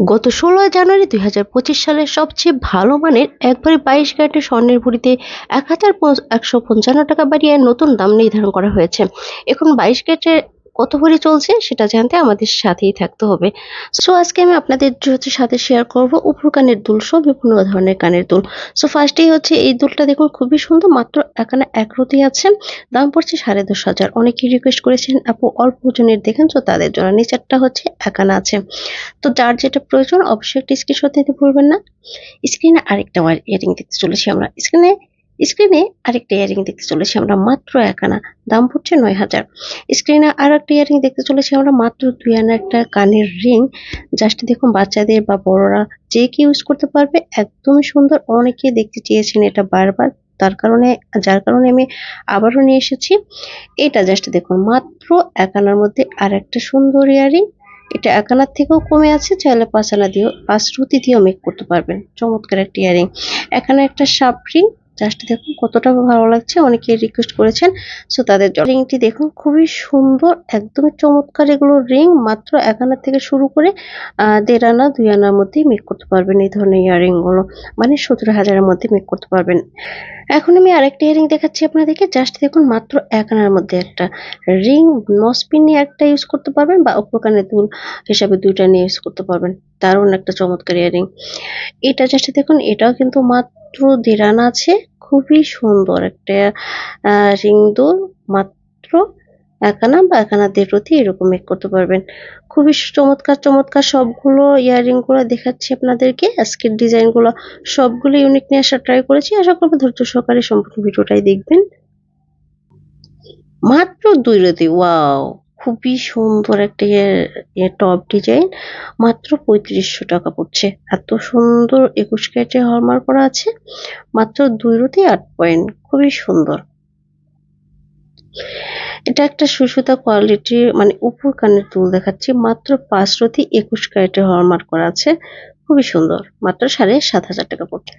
গত ষোলো জানুয়ারি দুই হাজার পঁচিশ সালের সবচেয়ে ভালো মানের একবারে বাইশ ক্যারেটের স্বর্ণের ভরিতে এক হাজার একশো পঞ্চান্ন টাকা বাড়িয়ে নতুন দাম নির্ধারণ করা হয়েছে। এখন বাইশ ক্যারেটের কত ভরি চলছে সেটা জানতে আমাদের সাথেই থাকতে হবে। সো আজকে আমি আপনাদের হচ্ছে সাথে শেয়ার করব, উপর কানের দুল সহ বিভিন্ন ধরনের কানের দুল। সো ফার্স্টেই হচ্ছে, এই দুলটা দেখুন খুবই সুন্দর, মাত্র এখানে এক রতি আছে, দাম পড়ছে সাড়ে দশ হাজার। অনেকেই রিকোয়েস্ট করেছেন, আপু, অল্প ওজনের দেখেন তো তাদের জন্য। নিচেরটা হচ্ছে একানা আছে। তো যার যেটা প্রয়োজন, অবশ্যই একটা স্ক্রিনশট নিতে ভুলবেন না। স্ক্রিনে আরেকটা ইয়ারিং দেখতে চলেছি আমরা। স্ক্রিনে স্ক্রিনে আরেকটা ইয়ারিং দেখতে চলেছি আমরা, মাত্র এক আনা দাম পড়ছে নয় হাজার। স্ক্রিনে আর একটা ইয়ারিং দেখতে চলেছি আমরা, মাত্র দুই আনা একটা কানের রিং। জাস্ট দেখুন, বাচ্চাদের বা বড়রা যে কি ইউজ করতে পারবে, একদমই সুন্দর। অনেকে দেখতে চেয়েছেন এটা বারবার, তার কারণে, যার কারণে আমি আবারও নিয়ে এসেছি। এটা জাস্ট দেখুন, মাত্র এক আনার মধ্যে আর একটা সুন্দর ইয়ারিং। এটা এক আনার থেকেও কমে আছে, চাইলে পাঁচ আনা দিয়েও, পাঁচ রুতি দিয়েও মেক করতে পারবেন। চমৎকার একটা ইয়ারিং। এখানে একটা সাপ রিং জাস্ট দেখুন কতটা ভালো লাগছে। অনেকে রিকোয়েস্ট করেছেন সো তাদের রিংটি দেখুন, খুবই সুন্দর, একদমই চমৎকার এগুলো রিং, মাত্র এক আনা থেকে শুরু করে দেড় আনা, দুই আনার মধ্যেই মেক করতে পারবেন এই ধরনের ইয়ারিংগুলো মানে সতেরো হাজারের মধ্যে মেক করতে পারবেন। এখন আমি আরেকটা ইয়ারিং দেখাচ্ছি আপনাদেরকে। জাস্ট দেখুন, মাত্র এক আনার মধ্যে একটা রিং, নসপিন নিয়ে একটা ইউজ করতে পারবেন বা উপকানের দুল হিসাবে দুইটা নিয়ে ইউজ করতে পারবেন। দারুণ একটা চমৎকার ইয়ারিং এটা জাস্ট দেখুন, এটাও কিন্তু মাত্র দেড় আনা আছে, খুবই সুন্দর একটা রিং দুল মাত্র একানা বা একানা দেড়তি এরকম মেক করতে পারবেন। খুবই চমৎকার চমৎকার সবগুলো ইয়ারিংগুলো দেখাচ্ছি আপনাদেরকে। আজকের ডিজাইনগুলো সবগুলো ইউনিক নিয়ে আসা ট্রাই করেছি। আশা করব ধৈর্য সহকারে সম্পূর্ণ ভিডিওটাই দেখবেন। মাত্র দুই রতি ওয়াও খুবই সুন্দর একটা টপ ডিজাইন মাত্র পঁয়ত্রিশশো টাকা পড়ছে। এত সুন্দর একুশ ক্যারেটে হলমার্ক করা আছে, মাত্র দুই রতি আট পয়েন্ট, খুবই সুন্দর। এটা একটা সুসুতা কোয়ালিটির মানে উপর কানের দুল দেখাচ্ছি, মাত্র পাঁচ রতি একুশ ক্যারেটে হলমার্ক করা আছে, খুবই সুন্দর, মাত্র সাড়ে সাত হাজার টাকা পড়ছে।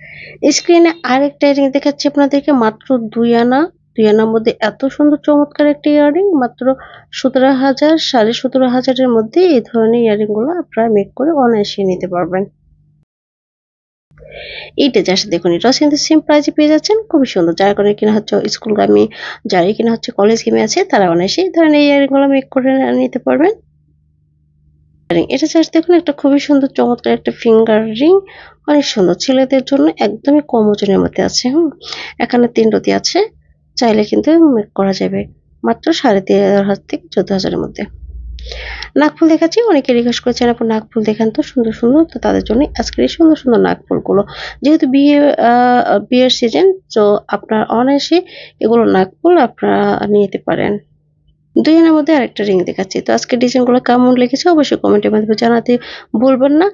স্ক্রিনে আরেকটা ইয়ারিং দেখাচ্ছি আপনাদেরকে, মাত্র দুই আনা আনার মধ্যে এত সুন্দর চমৎকার একটা ইয়াররিং, মাত্র সতেরো হাজার, সাড়ে সতেরো হাজারের মধ্যে এই ধরনের ইয়ারিংগুলো আপনারা মেক করে অনায়াসে নিতে পারবেন। এইটা জাস্ট দেখুন, এটাও কিন্তু সেম প্রাইজে পেয়ে যাচ্ছেন। খুবই সুন্দর। যার কারণে কিনা হচ্ছে স্কুলগামী যারাই কিনা হচ্ছে কলেজ গেমে আছে, তারা অনায়াসে এই ধরনের ইয়ারিংগুলো মেক করে নিতে পারবেন। এটা জাস্ট দেখুন, একটা খুবই সুন্দর চমৎকার একটা ফিঙ্গার রিং অনেক সুন্দর। ছেলেদের জন্য একদমই কম ওজনের মধ্যে আছে, হুম। এখানে তিন রতি আছে। চাইলে কিন্তু করা যাবে। মাত্র সাড়ে তিন হাজার থেকে চোদ্দ হাজারের মধ্যে। নাকফুল দেখাচ্ছি, অনেকে রিকোয়েস্ট করেছেন আপনার নাকফুল দেখান তো, সুন্দর সুন্দর। তো তাদের জন্য আজকের এই সুন্দর সুন্দর নাকফুলগুলো যেহেতু বিয়ে বিয়ের সিজন তো আপনার অনায়াসে এগুলো নাকফুল আপনারা নিতে পারেন। দুই জনের মধ্যে আরেকটা রিং দেখাচ্ছি। তো আজকে ডিজাইনগুলো কেমন লেগেছে অবশ্যই কমেন্টের মাধ্যমে জানাতে ভুলবেন না।